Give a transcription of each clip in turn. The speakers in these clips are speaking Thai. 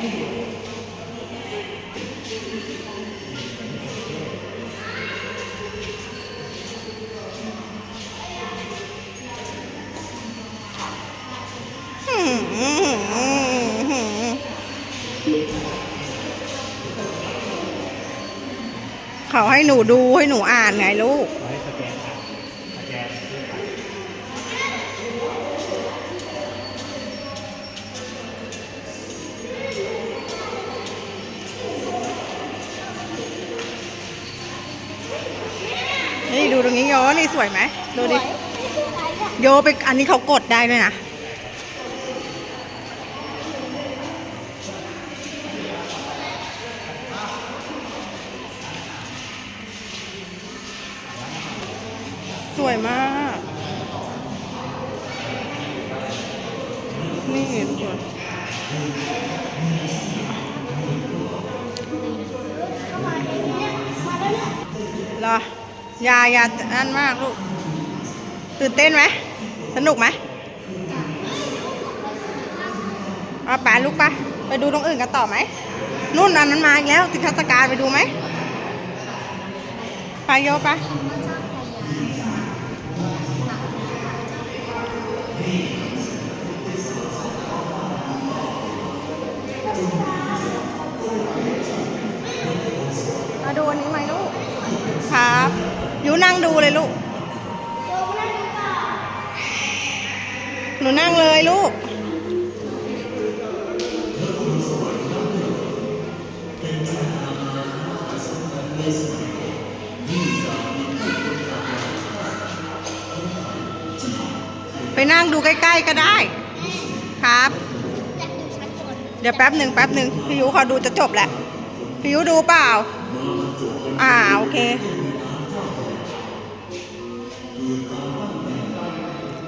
เขาให้หนูดูให้หนูอ่านไงลูก นี่ดูตรงนี้โยนี่สวยไหมดูดิโยไปอันนี้เขากดได้ด้วยนะสวยมาก นี่ทุกคนเหร อย่าอย่าอันมากลูก ตื่นเต้นไหม สนุกไหมเอาไปลูกไปไปดูตรงอื่นกันต่อไหม นู่นอันนั้นมาอีกแล้วติดเทศกาลไปดูไหมไปโยไปมาดูอันนี้ไหมลูก ครับ ยูนั่งดูเลยลูก หนูนั่งเลยลูก ไปนั่งดูใกล้ ๆ ก็ได้ ครับ เดี๋ยวแป๊บหนึ่งแป๊บหนึ่งพี่ยูขาดูจะจบแหละพี่ยูดูเปล่า อ่าโอเค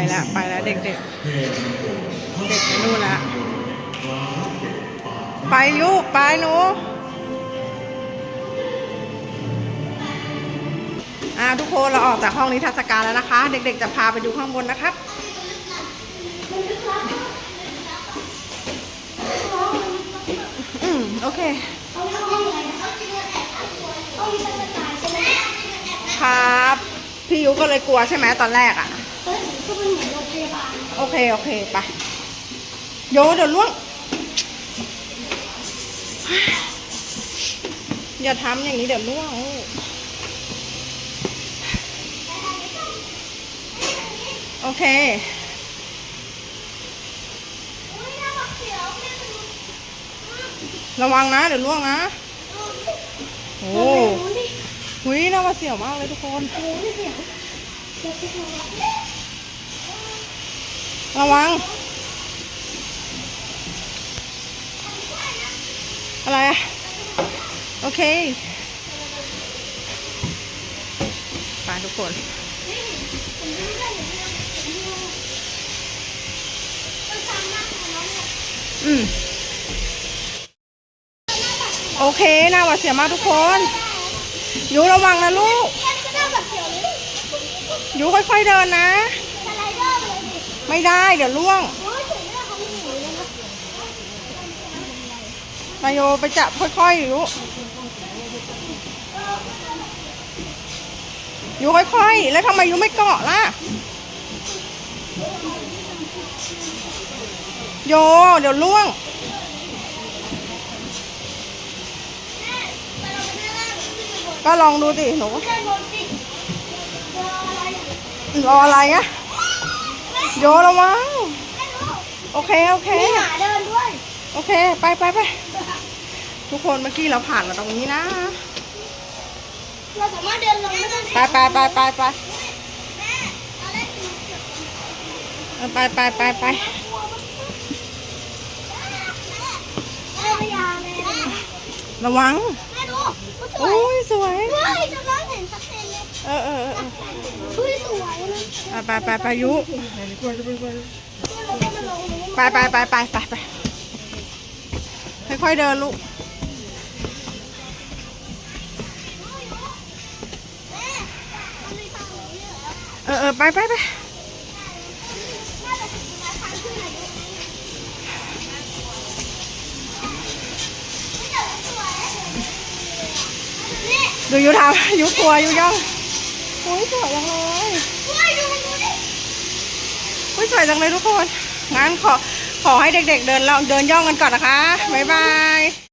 ไปละไปละเด็กแห่งโลกๆเด็กไปนู่นละฟ้าเป็ดป่าไปลูกไปหนูอ่าทุกคนเราออกจากห้องนิทรรศการแล้วนะคะ เด็กๆจะพาไปดูข้างบนนะครับอืมโอเคครับ พี่ยุก็เลยกลัวใช่ไหมตอนแรกอะ่ะ โอเค โอเคไปโยเดี๋ยวล่วง อย่าทำอย่างนี้เดี๋ยวล่วงลูกโอเค ระวังนะ เดี๋ยวล่วงนะ โอ้หุยน่าหวาเสียวมากเลยทุกคน ระวัง อะไรอะโอเคไปทุกคนอืมโอเคนะหวัดเสียมากทุกคน อยู่ระวังนะลูก อยู่ค่อยๆเดินนะ ไม่ได้เดี๋ยวล่วงนายโยไปจับค่อยๆยูยูค่อยๆ แล้วทำไมยูไม่เกาะล่ะ โย เดี๋ยวล่วง ก็ลองดูสิหนูรออะไรอะ โยระวังโอเค โอเค มีหมาเดินด้วย โอเค ไปไปไปทุกคนเมื่อกี้เราผ่านมาตรงนี้นะ เราสามารถเดินลงไม่ต้องไปไปไปไปไปแม่เราได้กินเออไปไปไปไปแม่พยาแม่ระวังแม่ดูผู้สวโอ้ยยสวย ไปไปไปยุไปไปไปไปไปไปค่อยๆเดินลูกเออเออไปไปไปดูยูทำยูกลัวยูย่องโอ้ยสวยจังเลย อ้ยสวยจังเลยทุกคน งั้นขอขอให้เด็กๆเดินลองเดินย่องกันก่อนนะคะ บ๊ายบาย